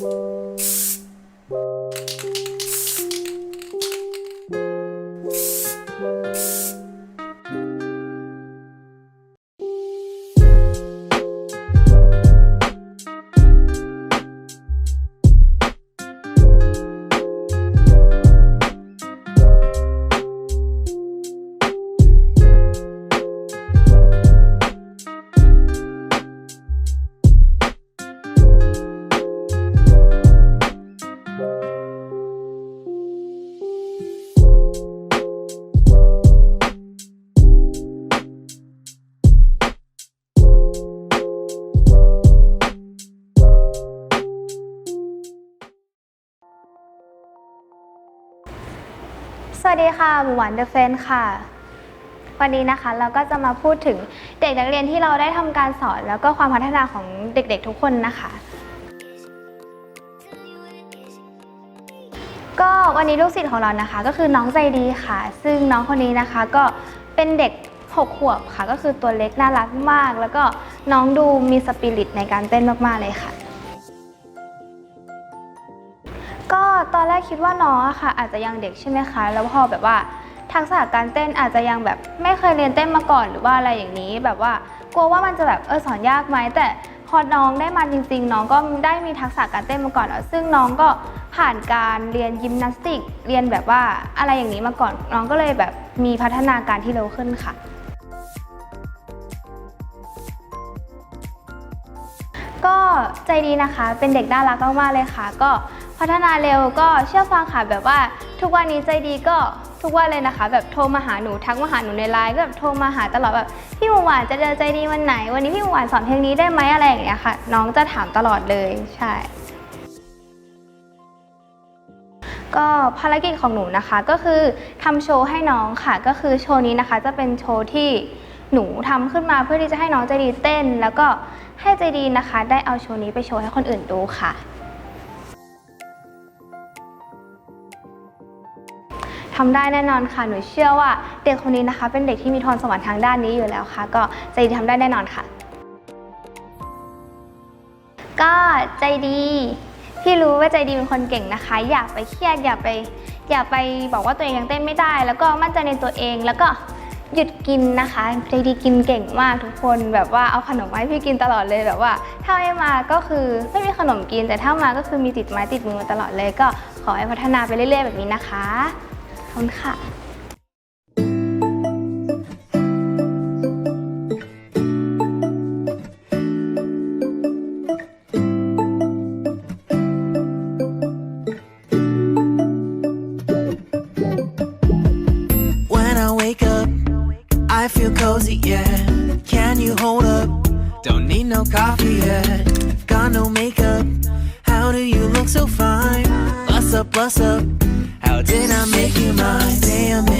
próximo. สวัสดีค่ะหมูหวานเดอะเฟนค่ะ วันนี้นะคะเราก็จะมาพูดถึงเด็กนักเรียนที่เราได้ทำการสอน แล้วก็ความพัฒนาของเด็กๆทุกคนนะคะ ก็วันนี้ลูกศิษย์ของเรานะคะ ก็คือน้องใจดีค่ะ ซึ่งน้องคนนี้นะคะก็เป็นเด็ก6ขวบค่ะ ก็คือตัวเล็กน่ารักมาก แล้วก็น้องดูมีสปิริตในการเต้นมากๆเลยค่ะ ตอนแรกคิดว่าน้องอะค่ะ อาจจะยังเด็กใช่ไหมคะ แล้วพอแบบว่าทักษะการเต้นอาจจะยังแบบไม่เคยเรียนเต้นมาก่อนหรือว่าอะไรอย่างนี้ แบบว่ากลัวว่ามันจะแบบเออสอนยากไหมแต่พอน้องได้มาจริง ๆ น้องก็ได้มีทักษะการเต้นมาก่อนแล้วซึ่งน้องก็ผ่านการเรียนยิมนาสติก เรียนแบบว่าอะไรอย่างนี้มาก่อนน้องก็เลยแบบมีพัฒนาการที่เร็วขึ้นค่ะ ก็ใจดีนะคะ เป็นเด็กน่ารักมากๆเลยค่ะ ก็พัฒนาเร็วก็เชื่อฟังค่ะแบบว่าทุกวันนี้ใจดีก็ทุกวันเลยนะคะ แบบโทรมาหาหนูทักมาหาหนูในไลน์ก็แบบโทรมาหาตลอดแบบพี่หมูหวานจะเจอใจดีวันไหน วันนี้พี่หมูหวานสอนเพลงนี้ได้ไหมอะไรอย่างเงี้ยค่ะ น้องจะถามตลอดเลยใช่ ก็ภารกิจของหนูนะคะก็คือทำโชว์ให้น้องค่ะ ก็คือโชว์นี้นะคะจะเป็นโชว์ที่ หนูทำขึ้นมาเพื่อที่จะให้น้องใจดีเต้น แล้วก็ให้ใจดีนะคะ ได้เอาโชว์นี้ไปโชว์ให้คนอื่นดูค่ะทำได้แน่นอนค่ะ หนูเชื่อว่าเด็กคนนี้นะคะ เป็นเด็กที่มีพรสวรรค์ทางด้านนี้อยู่แล้วค่ะ ก็ใจดีทำได้แน่นอนค่ะ ก็ใจดีพี่รู้ว่าใจดีเป็นคนเก่งนะคะ อย่าไปเครียดอย่าไป อย่าไปบอกว่าตัวเองยังเต้นไม่ได้ แล้วก็มั่นใจในตัวเองแล้วก็ หยุดกินนะคะใจดีกินเก่งมากทุกคนแบบว่าเอาขนมมาให้พี่กินตลอดเลยแบบว่า ถ้าไม่มาก็คือไม่มีขนมกิน แต่ถ้ามาก็คือมีติดไม้ติดมือมาตลอดเลย ก็ขอให้พัฒนาไปเรื่อย ๆ แบบนี้นะคะขอบคุณค่ะ no coffee yet. I've Got no makeup. How do you look so fine? Bust up, bust up. How did I make you mine? Damn a